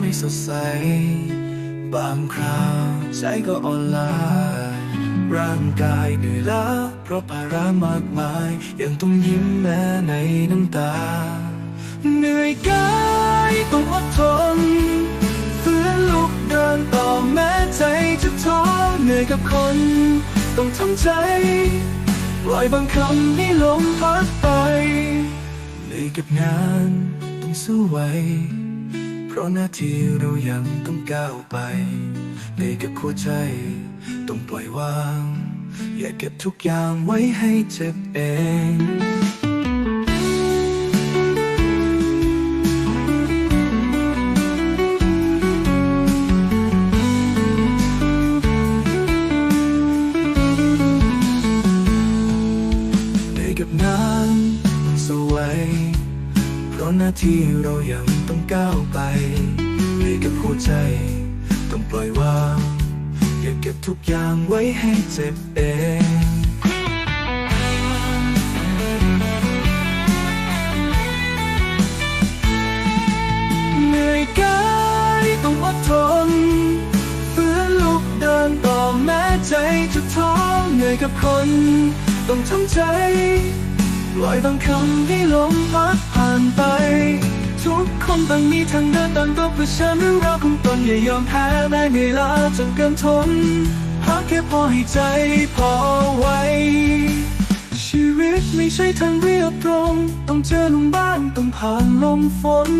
ไม่สดใส บางคราวใจก็อ่อนล้าร่างกายเหนื่อยล้าเพราะภาระมากมาย ยังต้องยิ้มแม้ในน้ำตา เหนื่อยกายต้องอดทนฝืนลุกเดินต่อแม้ใจจะท้อเหนื่อยกับคน ต้องทำใจ ปล่อยบางคำให้ลมพัดไปเหนื่อยกับงานต้องสู้ไว้ ราะหน้าที่เรายังต้องก้าวไปเหนื่อยกับหัวใจ ต้องปล่อยวาง อย่าเก็บทุกอย่างไว้ให้เจ็บเองเหนื่อยกับงานต้องสู้ไว้เพราะหน้าที่เรายังต้องก้าวไปเหนื่อยกับหัวใจ ต้องปล่อยวางอย่าเก็บทุกอย่างไว้ให้เจ็บเองเหนื่อยกายต้องอดทนเฝืนลุกเดินต่อแม้ใจจะท้อเหนื่อยกับคน ต้องทำใจ ลอยบางคำให้ลมพัดผ่านไป ทุกคนต่างมีทางเดินต่างก็เพื่อฉันเรื่องราวของตนอย่ายอมแพ้แม้เหนื่อยล้าจนเกินทนหากแค่พอให้ใจพอไว้ชีวิตไม่ใช่ทางเรียบตรง ต้องเจอลมบ้างต้องผ่านลมฝน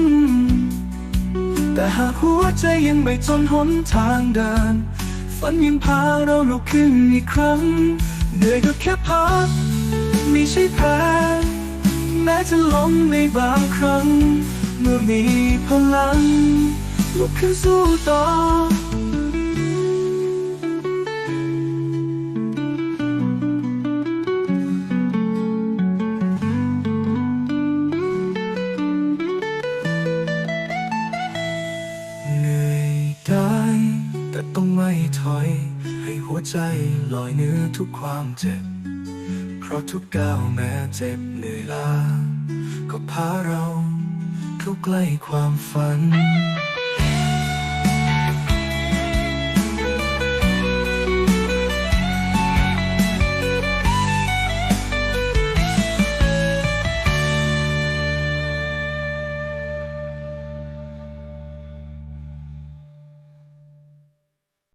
แต่หากหัวใจยังไม่จนหนทางเดิน ฝันยังพาเราลุกขึ้นอีกครั้งเหนื่อยก็แค่พัก ไม่ใช่แพ้แม้จะล้มในบางครั้ง เมื่อมีพลังลุกขึ้นสู้ต่อเหนื่อยได้แต่ต้องไม่ถอย ให้หัวใจลอยเหนื้อทุกความเจ็บ ราะทุกก้าวแม้เจ็บเหนื่อยล้าก็พาเราเข้าใกล้ความฝัน